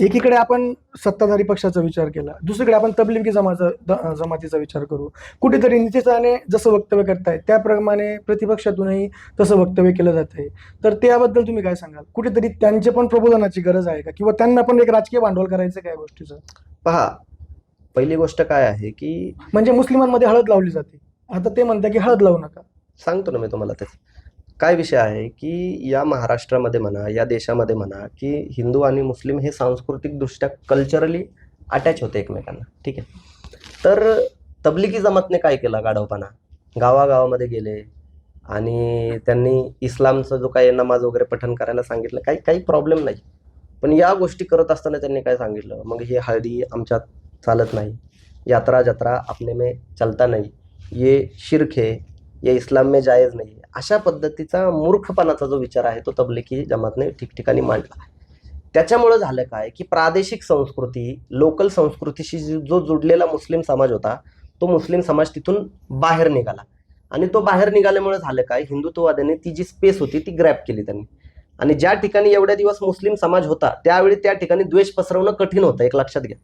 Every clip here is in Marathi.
एकीकडे आपण सत्ताधारी पक्षाचा विचार केला दुसरीकडे आपण तबलिगी जमाचा जमातीचा विचार करू. कुठेतरी राणे जसं वक्तव्य करतायत त्याप्रमाणे प्रतिपक्षातूनही तसं वक्तव्य केलं जात आहे. तर त्याबद्दल तुम्ही काय सांगाल? कुठेतरी त्यांचे पण प्रबोधनाची गरज आहे का? किंवा त्यांना पण एक राजकीय भांडवल करायचं काय गोष्टीचं? पहा पहिली गोष्ट काय आहे की म्हणजे मुस्लिमांमध्ये हळद लावली जाते. आता ते म्हणतात की हळद लावू नका. सांगतो ना मी तुम्हाला ते. काय विषय आहे की या महाराष्ट्रामध्ये म्हणा या देशामध्ये म्हणा की हिंदू आणि मुस्लिम हे सांस्कृतिकदृष्ट्या कल्चरली अटॅच होते एकमेकांना. ठीक आहे? तर तबलिगी जमातने काय केलं गाढवपणा? गावागावामध्ये गेले आणि त्यांनी इस्लामचा जो काही नमाज वगैरे पठण करायला सांगितलं काही काही प्रॉब्लेम नाही. पण या गोष्टी करत असताना त्यांनी काय सांगितलं? मग हे हळदी आमच्यात चालत नाही. यात्रा जत्रा अपने में चलता नाही. ये शिरखे है ये इस्लाम में जायज नाही अशा पद्धतीचा मूर्खपणाचा जो विचार आहे तो तबलिकी जमातने ठिकठिकाणी मांडला त्याच्यामुळं झालं काय की प्रादेशिक संस्कृती लोकल संस्कृतीशी जो जुडलेला मुस्लिम समाज होता तो मुस्लिम समाज तिथून बाहेर निघाला. आणि तो बाहेर निघाल्यामुळे झालं काय हिंदुत्ववाद्याने ती जी स्पेस होती ती ग्रॅप केली त्यांनी. आणि ज्या ठिकाणी एवढ्या दिवस मुस्लिम समाज होता त्यावेळी त्या ठिकाणी द्वेष पसरवणं कठीण होतं एक लक्षात घ्या.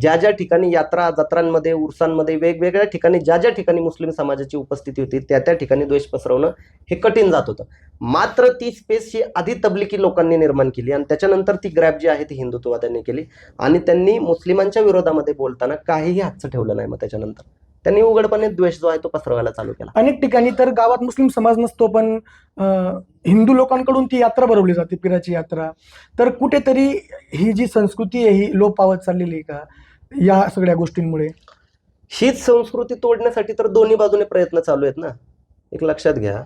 ज्या ज्या ठिकाणी यात्रा जत्रांमध्ये उरसांमध्ये वेगवेगळ्या ठिकाणी ज्या ज्या ठिकाणी मुस्लिम समाजाची उपस्थिती होती त्या त्या ठिकाणी द्वेष पसरवणं हे कठीण जात होतं. मात्र ती स्पेस ही आधी तबलिकी लोकांनी निर्माण केली आणि त्याच्यानंतर ती ग्रॅप जी आहे ती हिंदुत्ववाद्यांनी केली आणि त्यांनी मुस्लिमांच्या विरोधामध्ये बोलताना काहीही हातचं ठेवलं नाही मग त्याच्यानंतर. त्यांनी उघडपणे द्वेष जो आहे तो पसरवायला चालू केला. अनेक ठिकाणी तर गावात मुस्लिम समाज नसतो पण हिंदू लोकांकडून ती यात्रा भरवली जाते पिराची यात्रा. तर कुठेतरी ही जी संस्कृती आहे ही लोप पावत चाललेली आहे का? या सगळ्या गोष्टींमुळे? हीच संस्कृती तोडण्यासाठी तर दोन्ही बाजूने प्रयत्न चालू आहेत ना. एक लक्षात घ्या.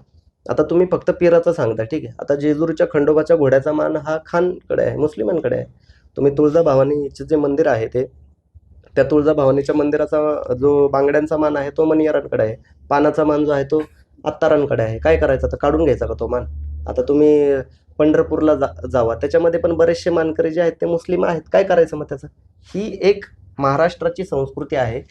आता तुम्ही फक्त पिराचं सांगता ठीक आहे. आता जेजूरच्या खंडोबाच्या घोड्याचा मान हा खानकडे आहे मुस्लिमांकडे आहे. तुम्ही तुळजाभवानीचं जे मंदिर आहे ते त्या तुळजाभवानीच्या मंदिराचा जो बांगड्यांचा मान आहे तो मनियारांकडे आहे. पानाचा मान जो आहे तो अत्तारांकडे आहे. काय करायचं तर काढून घ्यायचा का तो मान? आता तुम्ही पंढरपूरला जा जावा. त्याच्यामध्ये पण बरेचसे मानकरी जे आहेत ते मुस्लिम आहेत. काय करायचं मग त्याचं? ही एक महाराष्ट्राची संस्कृती आहे.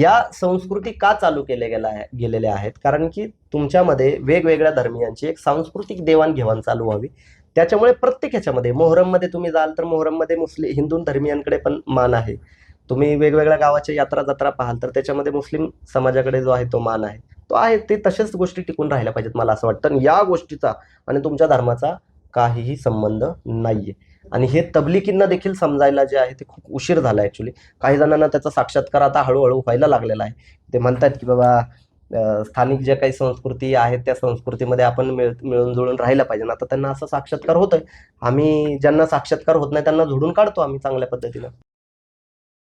या संस्कृती का चालू केल्या गेल्या गेलेल्या आहेत? कारण की तुमच्यामध्ये वेगवेगळ्या धर्मियांची एक सांस्कृतिक देवाणघेवाण चालू व्हावी. त्याच्यामुळे प्रत्येक ह्याच्यामध्ये मोहरममध्ये तुम्ही जाल तर मोहरममध्ये मुस्लिम हिंदू धर्मियांकडे पण मान आहे. तुम्ही वेगवेगळ्या गावाच्या यात्रा जत्रा पाहाल तर त्याच्यामध्ये मुस्लिम समाजाकडे जो आहे तो मान आहे. तो आहे ते तशाच गोष्टी टिकून राहिल्या पाहिजेत मला असं वाटतं. आणि या गोष्टीचा आणि तुमच्या धर्माचा काहीही संबंध नाही आहे आणि हे तबलिकींना देखील समजायला जे आहे ते खूप उशीर झाला ॲक्च्युली काही जणांना त्याचा साक्षात्कार आता हळूहळू व्हायला लागलेला आहे. ते म्हणतात की बाबा स्थानिक ज्या काही संस्कृती आहेत त्या संस्कृतीमध्ये आपण मिळ मिळून जुळून राहिला पाहिजे. आता त्यांना असं साक्षात्कार होतोय. आम्ही ज्यांना साक्षात्कार होत नाही त्यांना झोडून काढतो आम्ही चांगल्या पद्धतीनं.